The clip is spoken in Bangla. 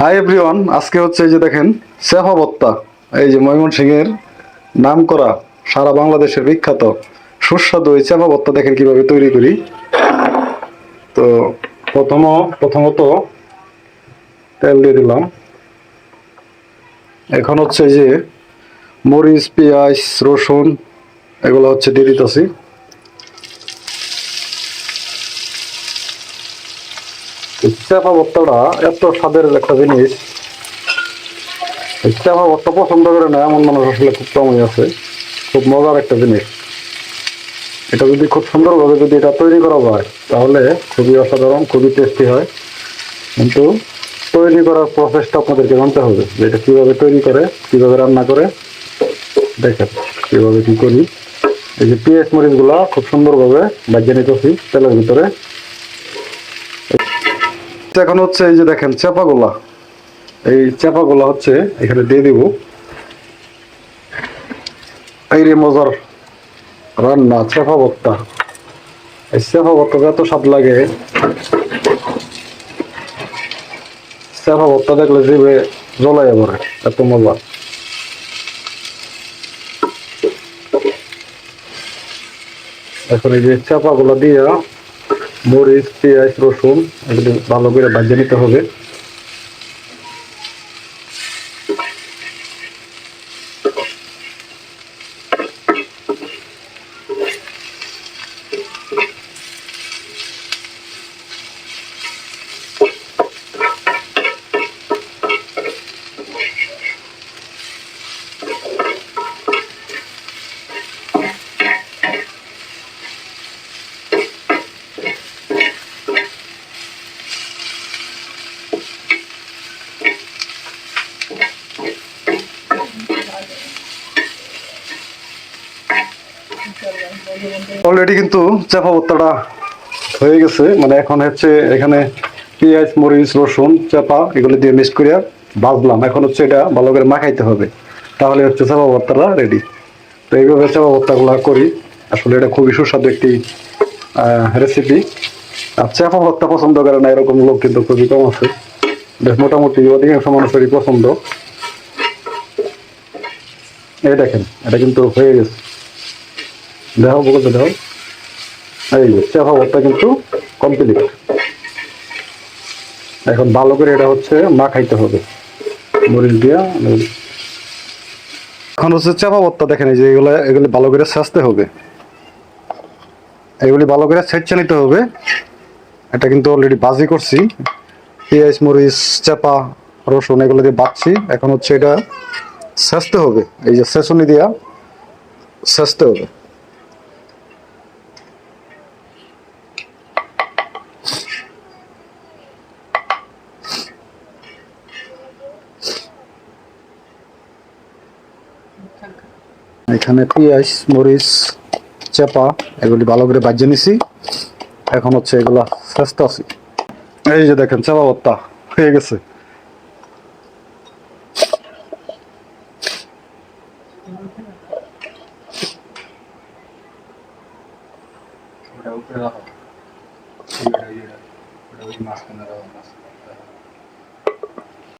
হাই এভরিওয়ান আজকে হচ্ছে এই যে দেখেন সেফা ভত্তা এই যে ময়মনসিংহের নাম করা সারা বাংলাদেশের বিখ্যাত, সুস্বাদু এই চেপা ভত্তা দেখেন কীভাবে তৈরি করি। তো প্রথম, প্রথমত তেল দিয়ে দিলাম। এখন হচ্ছে যে মরিচ, পেঁয়াজ, রসুন, এগুলো হচ্ছে দিয়ে দিতেছি। এই চেপা ভর্তাটা এত স্বাদের একটা জিনিস। এই চেপা ভর্তা পছন্দ করে না, এমন মানুষ আসলে খুব কমই আছে। খুব মজার একটা জিনিস। এটা যদি খুব সুন্দরভাবে যদি এটা তৈরি করা যায়, তাহলে খুবই অসাধারণ, খুবই টেস্টি হয়। কিন্তু তৈরি করার প্রসেসটা আপনাদেরকে জানতে হবে যে এটা কীভাবে তৈরি করে, কীভাবে রান্না করে। দেখেন কীভাবে কি করি। এই যে পেঁয়াজ মরিচগুলা খুব সুন্দরভাবে বাজিয়ে নিতেছি তেলের ভিতরে। তো এখন হচ্ছে এই যে দেখেন, চাপাগুলা। এই চাপাগুলা হচ্ছে, এখানে দিয়ে দিব। এই রে মজার রান্না, চেপা ভর্তা। এই চেপা ভর্তা এত স্বাদ লাগে। চেপা ভর্তা দেখলে জিভে জ্বলাই পড়ে, এত মজা। এখন এই যে চাপাগুলো দিয়া মরিচ পেঁয়াজ রসুন এগুলি ভালো করে ভাজিয়ে নিতে হবে। অলরেডি কিন্তু চাপা ভর্তাটা হয়ে গেছে। মানে এখন হচ্ছে এখানে পেঁয়াজ, মরিচ, রসুন, চাপা, এগুলো দিয়ে মিক্স করে ভাজলাম। এখন হচ্ছে এটা ভালো করে মাখাইতে হবে। তাহলে হচ্ছে চাপা ভর্তাটা রেডি তো এইভাবে চাপা ভর্তাগুলো করি। আসলে এটা খুবই সুস্বাদু একটি রেসিপি আর চাপা ভর্তা পছন্দ করে না, এরকম লোক কিন্তু খুবই কম আছে। বেশ মোটামুটি অধিকাংশ মানুষেরই পছন্দ। এই দেখেন, এটা কিন্তু হয়ে গেছে। দেখো বলতে দাও এই যে কিন্তু কমপ্লিট এখন ভালো করে এটা হচ্ছে মা খাইতে হবে। মরিচ দিয়া এখন হচ্ছে চেপা ভর্তা দেখেন, এই যে এগুলো, এগুলি ভালো করে সাজতে হবে। এগুলি ভালো করে সেচে নিতে হবে। এটা কিন্তু অলরেডি বাজি করছি। পেঁয়াজ, মরিচ, চাপা, রসুন, এগুলো দিয়ে বাচ্ছি এখন হচ্ছে এটা সেচতে হবে। এই যে সেচনি দিয়া সেচতে হবে। এখানে পেঁয়াজ, মরিচ, চেপা, এগুলি ভালো করে বাজিয়ে নিছি। এখন হচ্ছে এগুলা শ্রেষ্ঠ আছে। এই যে দেখেন, চেপা ভর্তা হয়ে গেছে। ওটা উপরে রাখো। ওটা ওই রাখো। মাঝখানে